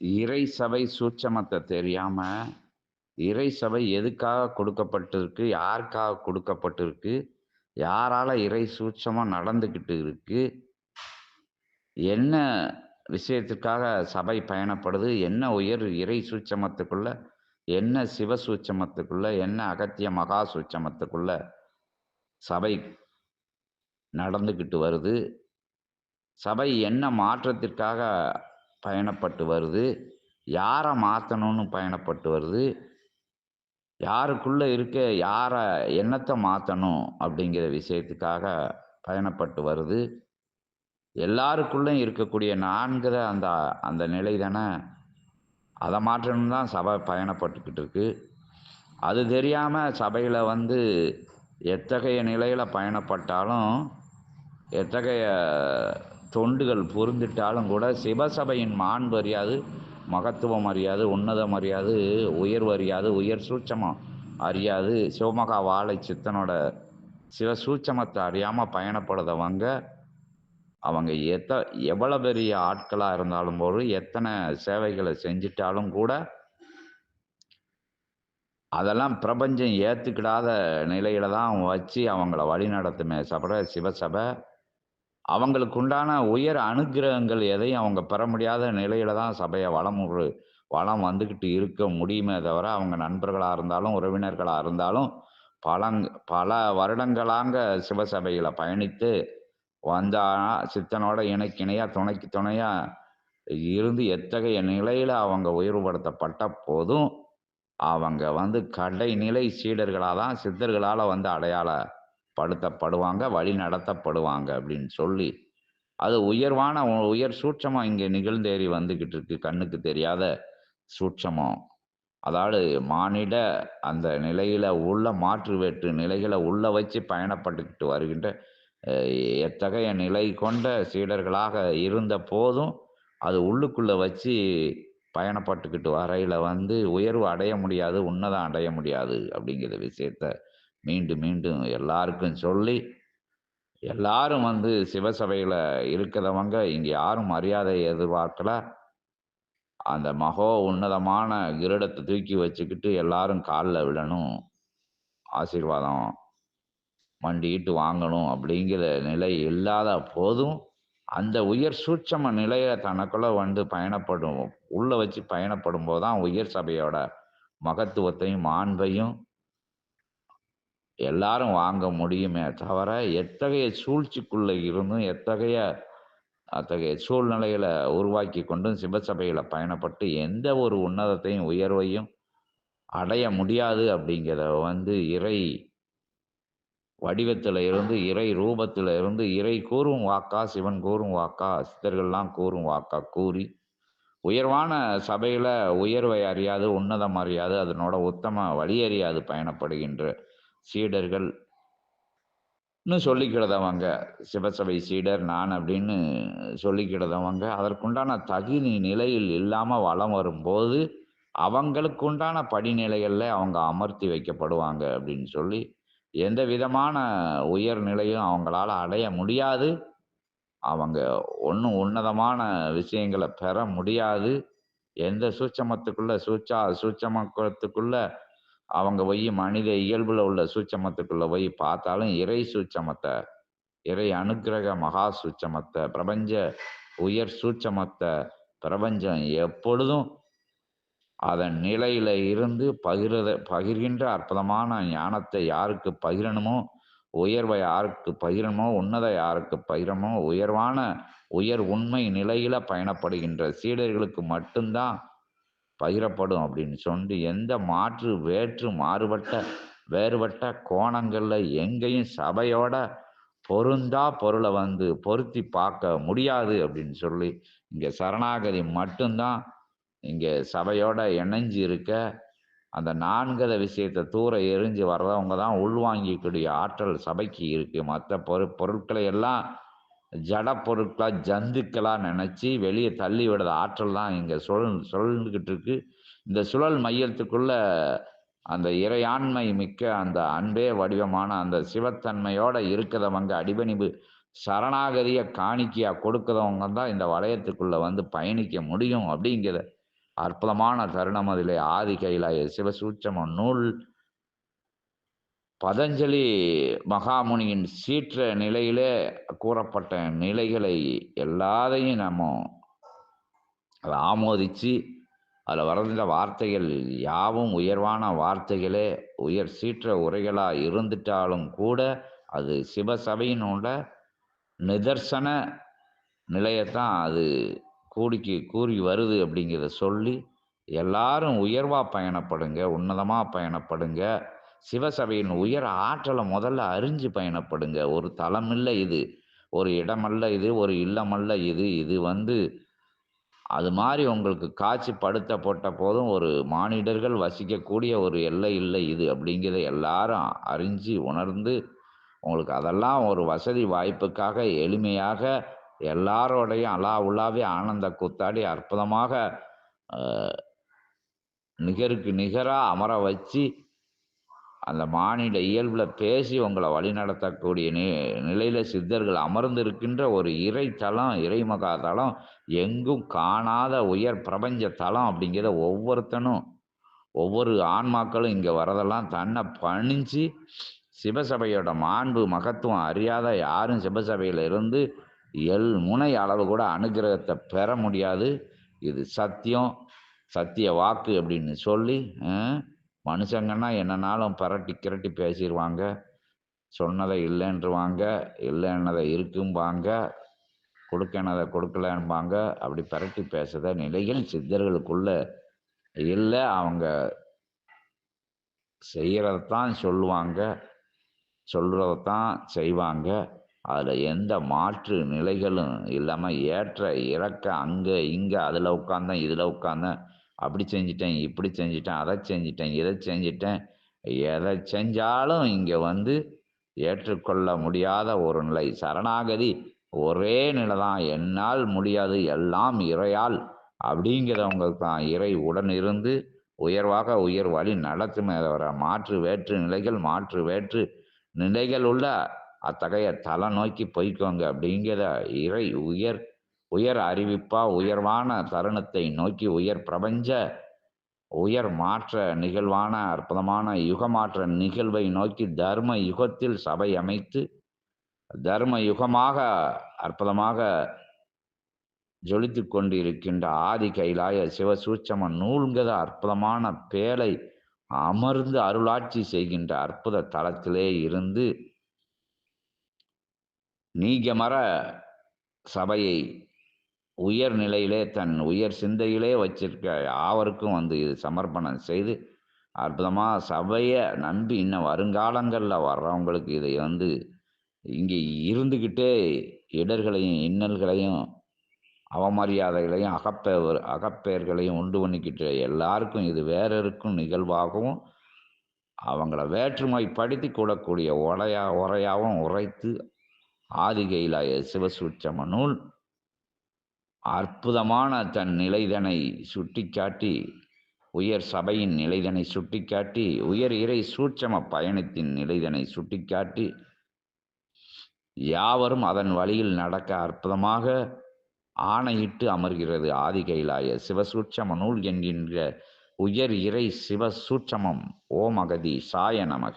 இறை சபை சூட்சமத்தை தெரியாம இறை சபை எதுக்காக கொடுக்கப்பட்டிருக்கு யாருக்காக கொடுக்கப்பட்டிருக்கு யாரால இறை சூட்சமா நடந்துக்கிட்டு இருக்கு என்ன விஷயத்துக்காக சபை பயணப்படுது என்ன உயர் இறை சூட்சமத்துக்குள்ள என்ன சிவ சூட்சமத்துக்குள்ள என்ன அகத்திய மகா சூட்சமத்துக்குள்ள சபை நடந்துக்கிட்டு வருது சபை என்ன மாற்றத்திற்காக பயணப்பட்டு வருது. யாரை மாற்றணும்னு பயணப்பட்டு வருது. யாருக்குள்ளே இருக்க யாரை என்னத்தை மாற்றணும் அப்படிங்கிற விஷயத்துக்காக பயணப்பட்டு வருது. எல்லாருக்குள்ளும் இருக்கக்கூடிய நான்கிற அந்த அந்த நிலை தானே. அதை மாற்றணும் தான் சபை பயணப்பட்டுக்கிட்டு இருக்கு. அது தெரியாமல் சபையில் வந்து எத்தகைய நிலையில் பயணப்பட்டாலும் எத்தகைய தொண்டுகள் பொருந்திட்டாலும் கூட சிவசபையின் மாண்பு அறியாது மகத்துவம் அறியாது உன்னதம் அறியாது உயர்வு அறியாது உயர் சூட்சமம் அறியாது. சிவமகா வாழை சித்தனோட சிவ சூட்சமத்தை அறியாமல் பயணப்படுறவங்க அவங்க எத்த எவ்வளோ பெரிய ஆட்களாக இருந்தாலும் போது எத்தனை சேவைகளை செஞ்சிட்டாலும் கூட அதெல்லாம் பிரபஞ்சம் ஏற்றுக்கிடாத நிலையில தான் வச்சு அவங்கள வழி நடத்துமே சபை சிவசபை அவங்களுக்கு உண்டான உயர் அனுகிரகங்கள் எதையும் அவங்க பெற முடியாத நிலையில தான் சபையை வளம் ஒரு- வளம் வந்துக்கிட்டு இருக்க முடியுமே தவிர அவங்க நண்பர்களாக இருந்தாலும் உறவினர்களாக இருந்தாலும் பலங் பல வருடங்களாங்க சிவசபையில் பயணித்து வந்தா சித்தனோட இணைக்கிணையா துணைக்கு துணையா இருந்து எத்தகைய நிலையில அவங்க உயர்வுபடுத்தப்பட்ட போதும் அவங்க வந்து கடைநிலை சீடர்களாக தான் சித்தர்களால் வந்து அடையாள படுத்தப்படுவாங்க வழி நடத்தப்படுவாங்க அப்படின்னு சொல்லி அது உயர்வான உ- உயர் சூட்சமம் இங்கே நிகழ்ந்தேறி வந்துக்கிட்டு இருக்கு கண்ணுக்கு தெரியாத சூட்சமம். அதாவது மானிட அந்த நிலையில உள்ள மாற்று வேற்று நிலைகளை உள்ள வச்சு பயணப்பட்டுக்கிட்டு வருகின்ற எத்தகைய நிலை கொண்ட சீடர்களாக இருந்த போதும் அது உள்ளுக்குள்ளே வச்சு பயணப்பட்டுக்கிட்டு வரையில் வந்து உயர்வு அடைய முடியாது உன்னதம் அடைய முடியாது அப்படிங்கிற விஷயத்த மீண்டும் மீண்டும் எல்லாருக்கும் சொல்லி எல்லாரும் வந்து சிவசபையில் இருக்கிறவங்க இங்கே யாரும் மரியாதை எதிர்பார்க்கல. அந்த மகோ உன்னதமான கிரீடத்தை தூக்கி வச்சுக்கிட்டு எல்லாரும் காலில் விழணும். ஆசீர்வாதம் மண்டிட்டு வாங்கணும் அப்படிங்கிற நிலை இல்லாத போதும் அந்த உயர் சூட்சம நிலையை தனக்குள்ள வந்து பயணப்படும் உள்ளே வச்சு பயணப்படும் போது தான் உயர் சபையோட மகத்துவத்தையும் மாண்பையும் எல்லாரும் வாங்க முடியுமே தவிர எத்தகைய சூழ்ச்சிக்குள்ளே இருந்தும் எத்தகைய அத்தகைய சூழ்நிலைகளை உருவாக்கி கொண்டும் சிவசபையில பயணப்பட்டு எந்த ஒரு உன்னதத்தையும் உயர்வையும் அடைய முடியாது அப்படிங்கிறத வந்து இறை வடிவத்தில் இருந்து இறை ரூபத்தில் இருந்து இறை கூறும் வாக்கா சிவன் கூறும் வாக்கா சித்தர்கள்லாம் கூறும் வாக்கா கூறி உயர்வான சபையில் உயர்வை அறியாது உன்னதம் அறியாது அதனோட உத்தம வழி அறியாது பயணப்படுகின்ற சீடர்கள் இன்னும் சொல்லிக்கிடதவங்க சிவசபை சீடர் நான் அப்படின்னு சொல்லிக்கிடதவங்க அதற்குண்டான தகுதி நிலையில் இல்லாமல் வளம் வரும்போது அவங்களுக்குண்டான படிநிலைகளில் அவங்க அமர்த்தி வைக்கப்படுவாங்க அப்படின்னு சொல்லி எந்த விதமான உயர்நிலையும் அவங்களால அடைய முடியாது. அவங்க ஒன்றும் உன்னதமான விஷயங்களை பெற முடியாது. எந்த சூட்சமத்துக்குள்ள சூச்சா சூட்சமத்துக்குள்ள அவங்க போய் மனித இயல்புல உள்ள சூட்சமத்துக்குள்ள போய் பார்த்தாலும் இறை சூட்சமத்தை இறை அனுக்கிரக மகா சூட்சமத்தை பிரபஞ்ச உயர் சூட்சமத்தை பிரபஞ்சம் எப்பொழுதும் அதன் நிலையில இருந்து பகிர்த பகிர்கின்ற அற்புதமான ஞானத்தை யாருக்கு பகிரணுமோ உயர்வை யாருக்கு பகிரணுமோ உன்னதை யாருக்கு பகிரணுமோ உயர்வான உயர் உண்மை நிலையில பயணப்படுகின்ற சீடர்களுக்கு மட்டும்தான் பகிரப்படும் அப்படின்னு சொல்லி எந்த மாற்று வேற்று மாறுபட்ட வேறுபட்ட கோணங்களில் எங்கேயும் சபையோட பொருந்தா பொருளை வந்து பொருத்தி பார்க்க முடியாது அப்படின்னு சொல்லி இங்கே சரணாகதி மட்டும்தான் இங்கே சபையோட இணைஞ்சு இருக்க அந்த நான்கத விஷயத்தை தூர எரிஞ்சு வர்றவங்க தான் உள்வாங்கிக்கூடிய ஆற்றல் சபைக்கு இருக்குது மற்ற பொரு பொருட்களை எல்லாம் ஜட பொருட்களாக ஜந்துக்களாக நினச்சி வெளியே தள்ளி விடுற ஆற்றல் தான் இங்கே சுழல் சுழல்ந்துக்கிட்டு இருக்கு. இந்த சுழல் மையத்துக்குள்ள அந்த இறையாண்மை மிக்க அந்த அன்பே வடிவமான அந்த சிவத்தன்மையோட இருக்கிறவங்க அடிபணிவு சரணாகதியை காணிக்கையாக கொடுக்கிறவங்க தான் இந்த வளையத்துக்குள்ளே வந்து பயணிக்க முடியும் அப்படிங்கிற அற்புதமான தருணம். அதிலே ஆதி கைலாய சிவசூட்சம நூல் பதஞ்சலி மகாமுனியின் சீற்ற நிலையிலே கூறப்பட்ட நிலைகளை எல்லாத்தையும் நம்ம அதை ஆமோதித்து அதில் வர்ற வார்த்தைகள் யாவும் உயர்வான வார்த்தைகளே உயர் சீற்ற உரைகளாக இருந்துட்டாலும் கூட அது சிவசபையினோட நிதர்சன நிலையத்தான் அது கூடிக்கு கூறி வருது அப்படிங்கிறத சொல்லி எல்லாரும் உயர்வாக பயணப்படுங்க உன்னதமாக பயணப்படுங்க. சிவசபையின் உயர் ஆற்றலை முதல்ல அறிஞ்சு பயணப்படுங்க. ஒரு தளமில்ல இது ஒரு இடமல்ல இது ஒரு இல்லமல்ல இது இது வந்து அது மாதிரி உங்களுக்கு காட்சிப்படுத்தப்பட்ட படுத்த போட்ட போதும் ஒரு மானிடர்கள் வசிக்கக்கூடிய ஒரு எல்லை இல்லை இது அப்படிங்கிறத எல்லாரும் அறிஞ்சு உணர்ந்து உங்களுக்கு அதெல்லாம் ஒரு வசதி வாய்ப்புக்காக எளிமையாக எல்லாரோடையும் அலா உள்ளாவே ஆனந்த கூத்தாடி அற்புதமாக நிகருக்கு நிகராக அமர வச்சு அந்த மானிட இயல்பில் பேசி உங்களை வழிநடத்தக்கூடிய நி நிலையில் சித்தர்கள் அமர்ந்திருக்கின்ற ஒரு இறை தலம் இறைமகா தலம் எங்கும் காணாத உயர் பிரபஞ்ச தலம் அப்படிங்கிறத ஒவ்வொருத்தனும் ஒவ்வொரு ஆன்மாக்களும் இங்கே வரதெல்லாம் தன்னை பணிஞ்சு சிவசபையோட மாண்பு மகத்துவம் அறியாத யாரும் சிவசபையில் இருந்து எல் முனை அளவு கூட அனுகிரகத்தை பெற முடியாது. இது சத்தியம் சத்திய வாக்கு அப்படின்னு சொல்லி மனுஷங்கன்னா என்னன்னாலும் பரட்டி கிரட்டி பேசிடுவாங்க சொன்னதை இல்லைன்றவாங்க. இல்லைன்னதை இருக்கும்பாங்க. கொடுக்கனதை கொடுக்கலன்பாங்க. அப்படி பரட்டி பேசுத நிலைகள் சித்தர்களுக்குள்ள இல்லை அவங்க செய்கிறதான் சொல்லுவாங்க. சொல்கிறதான் செய்வாங்க. அதில் எந்த மாற்று நிலைகளும் இல்லாமல் ஏற்ற இறக்க அங்கே இங்கே அதில் உட்காந்தேன் இதில் உட்காந்தேன் அப்படி செஞ்சிட்டேன் இப்படி செஞ்சிட்டேன் அதை செஞ்சிட்டேன் இதை செஞ்சிட்டேன். எதை செஞ்சாலும் இங்கே வந்து ஏற்றுக்கொள்ள முடியாத ஒரு நிலை. சரணாகதி ஒரே நிலை தான். என்னால் முடியாது எல்லாம் இறையால். அப்படிங்கிறவங்களுக்கு தான் இறை உடன் இருந்து உயர்வாக உயர் வழி நடத்துமே. தவிர மாற்று வேற்று நிலைகள் மாற்று வேற்று நிலைகள் உள்ள அத்தகைய தலை நோக்கி போய்க்கோங்க. அப்படிங்கிற இறை உயர் உயர் அறிவிப்பா உயர்வான தருணத்தை நோக்கி உயர் பிரபஞ்ச உயர் மாற்ற நிகழ்வான அற்புதமான யுகமாற்ற நிகழ்வை நோக்கி தர்ம யுகத்தில் சபை அமைத்து தர்ம யுகமாக அற்புதமாக ஜொலித்து கொண்டிருக்கின்ற ஆதி கைலாய சிவசூட்சம நூல்கத அற்புதமான பேலை அமர்ந்து அருளாட்சி செய்கின்ற அற்புத தளத்திலே இருந்து நீகமர சபையை உயர் நிலையிலே தன் உயர் சிந்தையிலே வச்சிருக்க யாவருக்கும் வந்து இது சமர்ப்பணம் செய்து அற்புதமாக சபையை நம்பி இன்னும் வருங்காலங்களில் வர்றவங்களுக்கு இதை வந்து இங்கே இருந்துக்கிட்டே இடர்களையும் இன்னல்களையும் அவமரியாதைகளையும் அகப்பேர் அகப்பெயர்களையும் உண்டு பண்ணிக்கிட்டு எல்லாருக்கும் இது வேறருக்கும் நிகழ்வாகவும் அவங்கள வேற்றுமைப்படுத்தி கூடக்கூடிய உரையா உரையாகவும் உரைத்து ஆதிகையிலாய சிவசூட்சம நூல் அற்புதமான தன் நிலைதனை சுட்டிக்காட்டி உயர் சபையின் நிலைதனை சுட்டிக்காட்டி உயர் இறை சூட்சம பயணத்தின் நிலைதனை சுட்டிக்காட்டி யாவரும் அதன் வழியில் நடக்க அற்புதமாக ஆணையிட்டு அமர்கிறது ஆதி கைலாய சிவசூட்சம நூல் என்கின்ற உயர் இறை சிவசூட்சமம் ஓமகதி சாய நமக.